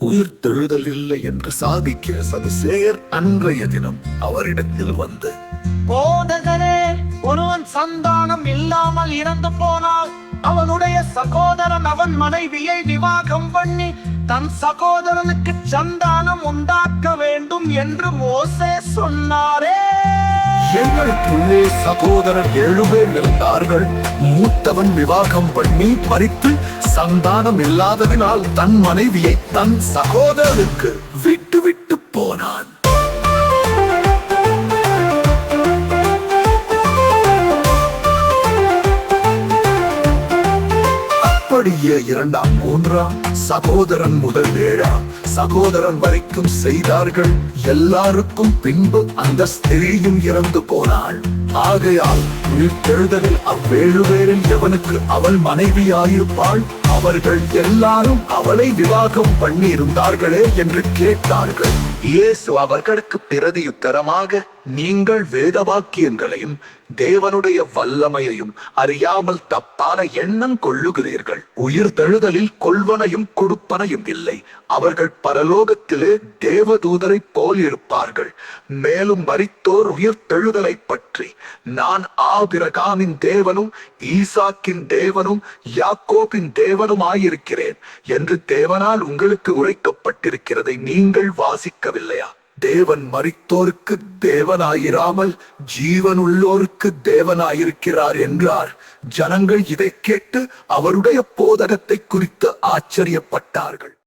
உயிர் தெழுதல் இல்லை என்று சாதிக்க சதுசேயர் அன்றைய தினம் அவரிடத்தில் வந்து போதகரே ஒருவன் சந்தானம் இல்லாமல் இறந்து போனால் அவனுடைய சகோதரன் அவன் மனைவியை விவாகம் பண்ணி தன் சகோதரனுக்கு சந்தானம் உண்டாக்க வேண்டும் என்று மோசே சொன்னாரே. எங்களுக்குள்ளே சகோதரர் ஏழு பேர் இருந்தார்கள். மூத்தவன் விவாகம் பண்ணி பறித்து சந்தானம் இல்லாததினால் தன் மனைவியை தன் சகோதரருக்கு விட்டு விட்டு அப்படியே இரண்டாம் மூன்றாம். சகோதரன் முதல் ஏழாம். சகோதரன் வரைக்கும் செய்தார்கள். எல்லாருக்கும் பின்பு அந்த ஸ்திரீயும் இறந்து போனாள். ஆகையால் உயிர்த்தெழுதலில் அவ்வேழு பேரில் எவனுக்கு அவள் மனைவியாயிருப்பாள்? அவர்கள் எல்லாரும் அவளை விவாகம் பண்ணி இருந்தார்களே என்று கேட்டார்கள். இயேசு அவர்களுக்கு பிரதியுத்தரமாக நீங்கள் வேத வாக்கியங்களையும் தேவனுடைய வல்லமையையும் அறியாமல் தப்பான எண்ணம் கொள்ளுகிறீர்கள். உயிர் தழுதலில் கொள்வனையும் கொடுப்பனையும் இல்லை. அவர்கள் பரலோகத்திலே தேவதூதரை போல் இருப்பார்கள். மேலும் மறித்தோர் உயிர் தெழுதலை பற்றி. நான் ஆபிரகாமின் தேவனும் ஈசாக்கின் தேவனும் யாக்கோபின் தேவனும் ஆயிருக்கிறேன். என்று தேவனால் உங்களுக்கு உரைக்கப்பட்டிருக்கிறதை நீங்கள் வாசிக்கவில்லையா? தேவன் மறித்தோருக்கு தேவனாயிராமல் ஜீவனுள்ளோருக்கு தேவனாயிருக்கிறார் என்றார். ஜனங்கள் இதை கேட்டு அவருடைய போதகத்தை குறித்து ஆச்சரியப்பட்டார்கள்.